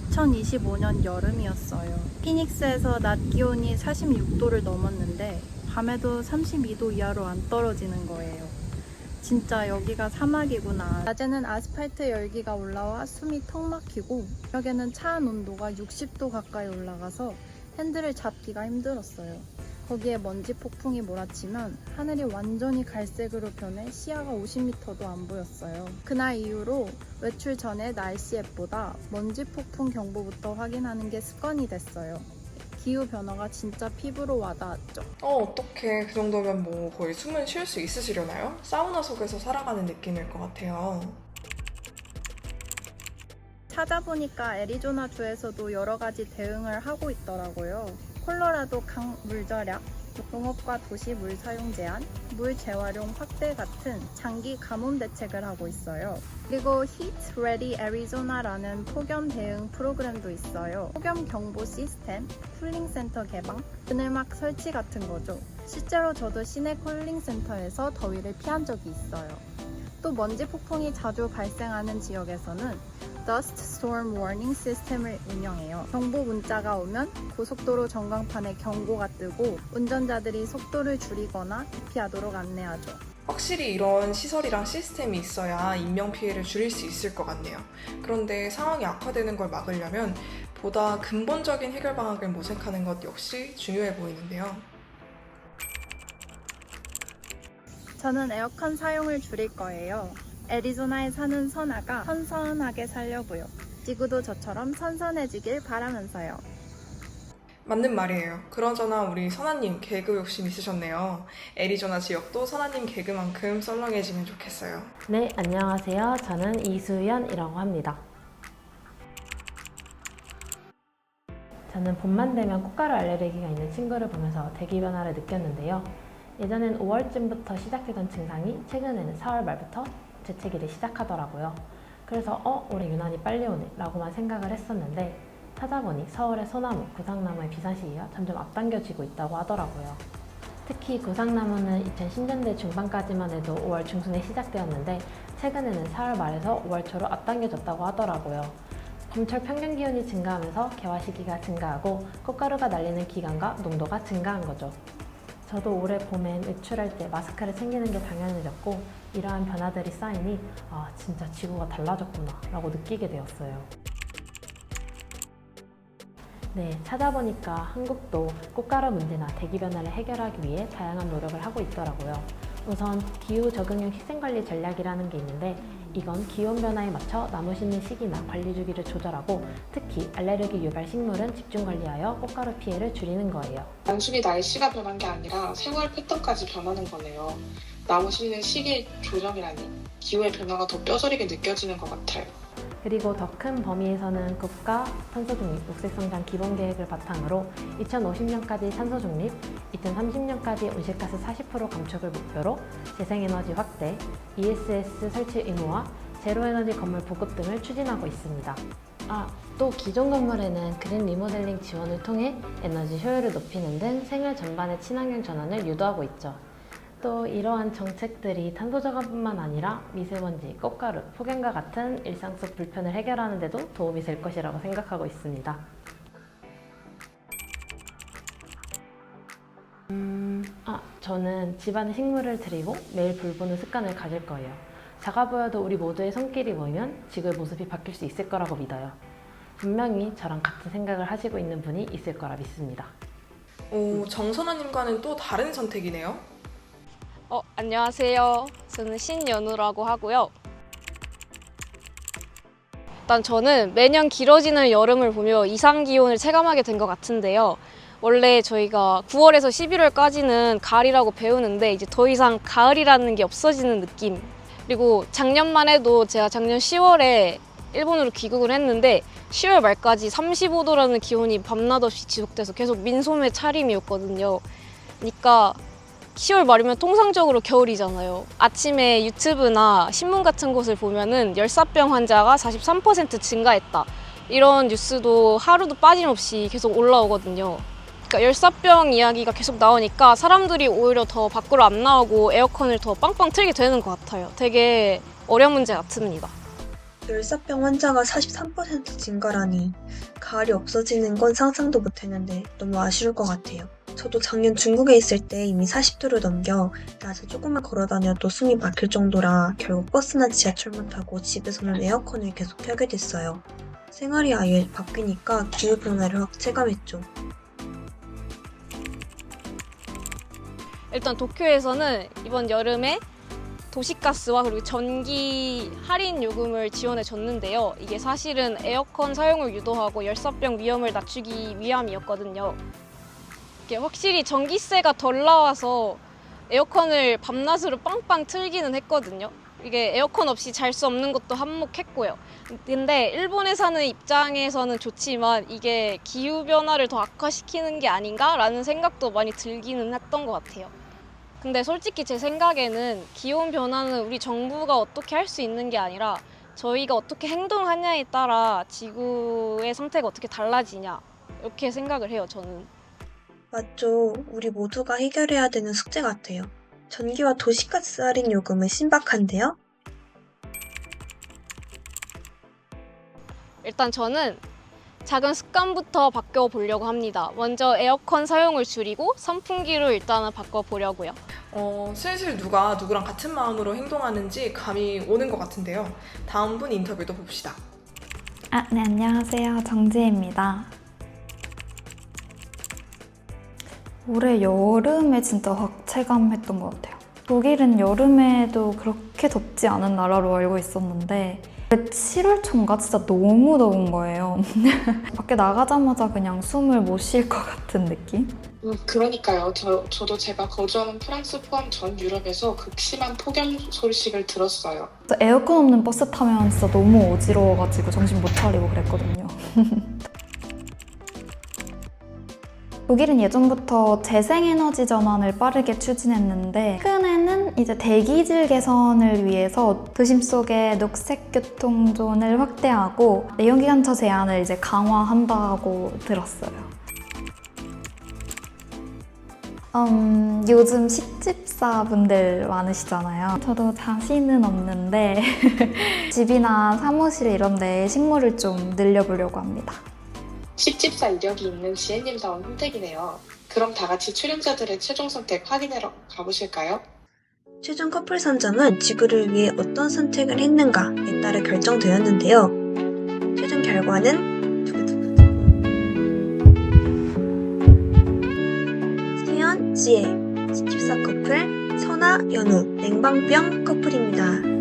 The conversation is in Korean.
2025년 여름이었어요. 피닉스에서 낮 기온이 46도를 넘었는데 밤에도 32도 이하로 안 떨어지는 거예요. 진짜 여기가 사막이구나. 낮에는 아스팔트 열기가 올라와 숨이 턱 막히고 벽에는 차안 온도가 60도 가까이 올라가서 핸들을 잡기가 힘들었어요. 거기에 먼지 폭풍이 몰아치면 하늘이 완전히 갈색으로 변해 시야가 50m도 안 보였어요. 그날 이후로 외출 전에 날씨 앱보다 먼지 폭풍 경보부터 확인하는 게 습관이 됐어요. 기후 변화가 진짜 피부로 와닿았죠. 어, 어떻게 그 정도면 뭐 거의 숨은 쉴 수 있으시려나요? 사우나 속에서 살아가는 느낌일 것 같아요. 찾아보니까 애리조나 주에서도 여러 가지 대응을 하고 있더라고요. 콜로라도 강 물절약, 농업과 도시 물 사용 제한, 물 재활용 확대 같은 장기 가뭄 대책을 하고 있어요. 그리고 Heat Ready Arizona라는 폭염 대응 프로그램도 있어요. 폭염 경보 시스템, 쿨링 센터 개방, 그늘막 설치 같은 거죠. 실제로 저도 시내 쿨링 센터에서 더위를 피한 적이 있어요. 또 먼지 폭풍이 자주 발생하는 지역에서는 Dust Storm Warning 시스템을 운영해요. 경보 문자가 오면 고속도로 전광판에 경고가 뜨고 운전자들이 속도를 줄이거나 피하도록 안내하죠. 확실히 이런 시설이랑 시스템이 있어야 인명 피해를 줄일 수 있을 것 같네요. 그런데 상황이 악화되는 걸 막으려면 보다 근본적인 해결 방안을 모색하는 것 역시 중요해 보이는데요. 저는 에어컨 사용을 줄일 거예요. 애리조나에 사는 선아가 선선하게 살려고요. 지구도 저처럼 선선해지길 바라면서요. 맞는 말이에요. 그러저나 우리 선아님 개그 욕심 있으셨네요. 애리조나 지역도 선아님 개그만큼 썰렁해지면 좋겠어요. 네, 안녕하세요. 저는 이수연이라고 합니다. 저는 봄만 되면 꽃가루 알레르기가 있는 친구를 보면서 대기 변화를 느꼈는데요. 예전엔 5월쯤부터 시작되던 증상이 최근에는 4월 말부터 재채기를 시작하더라고요. 그래서 어, 올해 유난히 빨리 오네 라고만 생각을 했었는데 찾아보니 서울의 소나무, 구상나무의 비상 시기가 점점 앞당겨지고 있다고 하더라고요. 특히 구상나무는 2010년대 중반까지만 해도 5월 중순에 시작되었는데 최근에는 4월 말에서 5월 초로 앞당겨졌다고 하더라고요. 봄철 평균 기온이 증가하면서 개화 시기가 증가하고 꽃가루가 날리는 기간과 농도가 증가한 거죠. 저도 올해 봄엔 외출할 때 마스크를 챙기는 게 당연해졌고 이러한 변화들이 쌓이니 아 진짜 지구가 달라졌구나 라고 느끼게 되었어요. 네, 찾아보니까 한국도 꽃가루 문제나 대기 변화를 해결하기 위해 다양한 노력을 하고 있더라고요. 우선 기후 적응형 식생관리 전략이라는 게 있는데 이건 기온 변화에 맞춰 나무 심는 시기나 관리 주기를 조절하고 특히 알레르기 유발 식물은 집중 관리하여 꽃가루 피해를 줄이는 거예요. 단순히 날씨가 변한 게 아니라 생활 패턴까지 변하는 거네요. 나무 심는 시기 조정이라니 기후의 변화가 더 뼈저리게 느껴지는 것 같아요. 그리고 더 큰 범위에서는 국가 탄소 중립 녹색 성장 기본 계획을 바탕으로 2050년까지 탄소 중립, 2030년까지 온실가스 40% 감축을 목표로 재생에너지 확대, ESS 설치 의무화, 제로에너지 건물 보급 등을 추진하고 있습니다. 아, 또 기존 건물에는 그린 리모델링 지원을 통해 에너지 효율을 높이는 등 생활 전반의 친환경 전환을 유도하고 있죠. 또 이러한 정책들이 탄소 저감뿐만 아니라 미세먼지, 꽃가루, 폭염과 같은 일상 속 불편을 해결하는 데도 도움이 될 것이라고 생각하고 있습니다. 음, 아, 저는 집안에 식물을 들이고 매일 불 보는 습관을 가질 거예요. 작아 보여도 우리 모두의 손길이 모이면 지구의 모습이 바뀔 수 있을 거라고 믿어요. 분명히 저랑 같은 생각을 하시고 있는 분이 있을 거라 믿습니다. 오, 정선아님과는 또 다른 선택이네요. 어, 안녕하세요. 저는 신연우라고 하고요. 일단 저는 매년 길어지는 여름을 보며 이상 기온을 체감하게 된 것 같은데요. 원래 저희가 9월에서 11월까지는 가을이라고 배우는데 이제 더 이상 가을이라는 게 없어지는 느낌. 그리고 작년만 해도 제가 작년 10월에 일본으로 귀국을 했는데 10월 말까지 35도라는 기온이 밤낮 없이 지속돼서 계속 민소매 차림이었거든요. 그러니까 10월 말이면 통상적으로 겨울이잖아요. 아침에 유튜브나 신문 같은 곳을 보면은 열사병 환자가 43% 증가했다. 이런 뉴스도 하루도 빠짐없이 계속 올라오거든요. 그러니까 열사병 이야기가 계속 나오니까 사람들이 오히려 더 밖으로 안 나오고 에어컨을 더 빵빵 틀게 되는 것 같아요. 되게 어려운 문제 같습니다. 열사병 환자가 43% 증가라니 가을이 없어지는 건 상상도 못했는데 너무 아쉬울 것 같아요. 저도 작년 중국에 있을 때 이미 40도를 넘겨 낮에 조금만 걸어 다녀도 숨이 막힐 정도라 결국 버스나 지하철만 타고 집에서는 에어컨을 계속 켜게 됐어요. 생활이 아예 바뀌니까 기후변화를 확 체감했죠. 일단 도쿄에서는 이번 여름에 도시가스와 그리고 전기 할인 요금을 지원해 줬는데요. 이게 사실은 에어컨 사용을 유도하고 열사병 위험을 낮추기 위함이었거든요. 이게 확실히 전기세가 덜 나와서 에어컨을 밤낮으로 빵빵 틀기는 했거든요. 이게 에어컨 없이 잘 수 없는 것도 한몫했고요. 근데 일본에 사는 입장에서는 좋지만 이게 기후 변화를 더 악화시키는 게 아닌가라는 생각도 많이 들기는 했던 것 같아요. 근데 솔직히 제 생각에는 기온 변화는 우리 정부가 어떻게 할 수 있는 게 아니라 저희가 어떻게 행동하냐에 따라 지구의 상태가 어떻게 달라지냐 이렇게 생각을 해요 저는. 맞죠. 우리 모두가 해결해야 되는 숙제 같아요. 전기와 도시가스 할인 요금은 신박한데요? 일단 저는 작은 습관부터 바꿔 보려고 합니다. 먼저 에어컨 사용을 줄이고 선풍기로 일단은 바꿔 보려고요. 어, 슬슬 누가 누구랑 같은 마음으로 행동하는지 감이 오는 것 같은데요. 다음 분 인터뷰도 봅시다. 아, 네, 안녕하세요. 정지혜입니다. 올해 여름에 진짜 확 체감했던 것 같아요. 독일은 여름에도 그렇게 덥지 않은 나라로 알고 있었는데 7월 초인가 진짜 너무 더운 거예요. 밖에 나가자마자 그냥 숨을 못 쉴 것 같은 느낌? 음, 그러니까요. 저, 저도 제가 거주하는 프랑스 포함 전 유럽에서 극심한 폭염 소식을 들었어요. 에어컨 없는 버스 타면 진짜 너무 어지러워가지고 정신 못 차리고 그랬거든요. 독일은 예전부터 재생에너지 전환을 빠르게 추진했는데 최근에는 이제 대기질 개선을 위해서 도심 속에 녹색 교통존을 확대하고 내연기관차 제한을 이제 강화한다고 들었어요. 음, 요즘 식집사분들 많으시잖아요. 저도 자신은 없는데 집이나 사무실 이런 데 식물을 좀 늘려보려고 합니다. 식집사 이력이 있는 지혜님다운 선택이네요. 그럼 다 같이 출연자들의 최종 선택 확인하러 가보실까요? 최종 커플 선정은 지구를 위해 어떤 선택을 했는가에 따라 결정되었는데요. 최종 결과는 두구두구두구. 세연, 지혜, 14 커플, 선아, 연우, 냉방병 커플입니다.